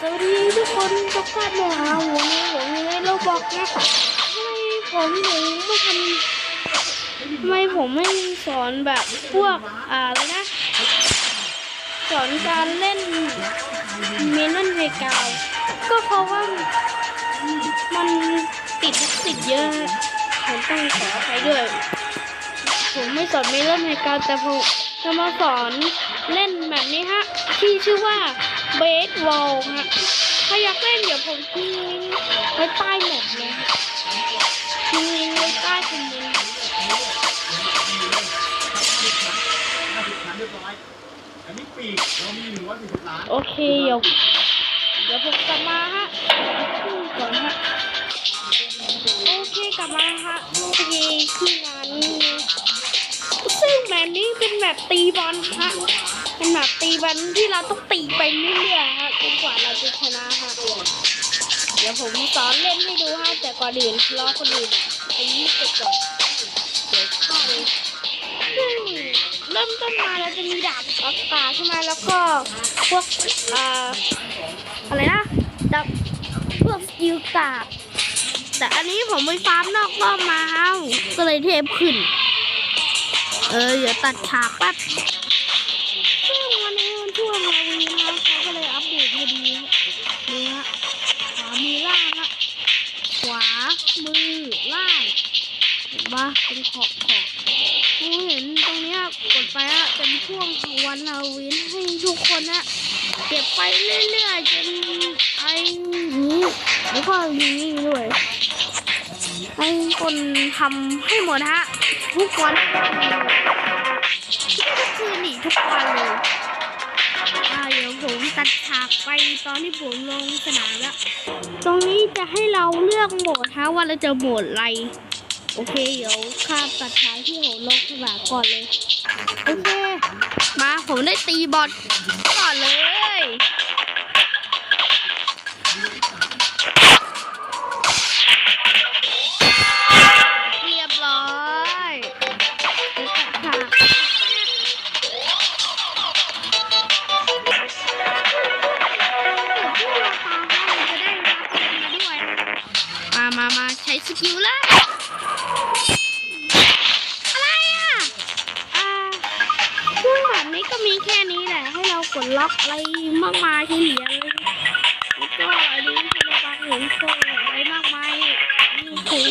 สวัสดีทุกคนทุกท่านเลยค่ะวันนี้ผมอยู่ในโลบอกนะทำไมผมถึงไม่ทำทำไมผมไม่สอนแบบพวกอ่าอะไรนะสอนการเล่นเมนอนเรกาวก็เพราะว่ามันติดลิขสิทธิ์เยอะผมต้องขออภัยด้วย ผมไม่สอนเมลอนเรกาวแต่ผมจะมาสอนเล่นแบบนี้ฮะ ที่ชื่อว่าเบสบอลฮะถ้าอยากเล่นเดี๋ยวผมทิ้งไว้ใต้แมปเลยทิ้งไว้ใต้คอมเมนต์เรียบร้อยอันนี้ปีกเรามีหนึ่งร้อยสี่สิบล้านโอเคเดี๋ยวเดี๋ยวผมกลับมาฮะขึ้นก่อนฮะ โอเคกลับมาฮะพอดีที่งานนี้ นะซึ่งแบบนี้เป็นแบบตีบอลฮะเป็นแบบตีบอลที่เราต้องตีไปเรื่อยๆฮะจนกว่าเราจะชนะฮะเดี๋ยวผมสอนเล่นให้ดูฮะแต่ก่อนอื่นรอคนอื่นอายุเสร็จก่อนเดี๋ยวข้าซึ่งเริ่มต้นมาเราจะมีดาบอากาศใช่ไหมแล้วก็พวกเอ่ออะไรนะดาบพวกสกิลกาดแต่อันนี้ผมไปฟาร์มนอกรอบมาฮะก็เลยเทพขึ้น เออเดี๋ยวตัดฉากแป๊บซึ่งวันนี้มันช่วงฮาวีนนะเขาก็เลยอัปเดตพอดีนี่ฮะขวามือล่างฮะขวามือล่างเห็นปะเป็นขอบขอบผมเห็นตรงเนี้ยกดไปอะเป็นช่วงของวันฮาวีนให้ทุกคนนะเก็บไปเรื่อยๆจนไอ้นี้แล้วก็นี่ด้วยให้คนทำให้หมดฮะ ทุกวันทุกคืนนี่ทุกวันเลยอาเดี๋ยวผมตัดฉากไปตอนที่ผมลงสนามแล้ว ตรงนี้จะให้เราเลือกโหมดฮะว่าเราจะโหมดอะไร โอเค เดี๋ยวข้ามตัดฉากที่ผมลงสนามก่อนเลย โอเค มาผมได้ตีบอลก่อนเลย สกิลเลยอะไรอะ อ่าช่วงแบบนี้ก็มีแค่นี้แหละ ให้เรากดล็อกอะไรมากมายที่เหลือเลยแล้วก็อันนี้คือราบางเห็นโซ่อะไรมากมายนี่คือ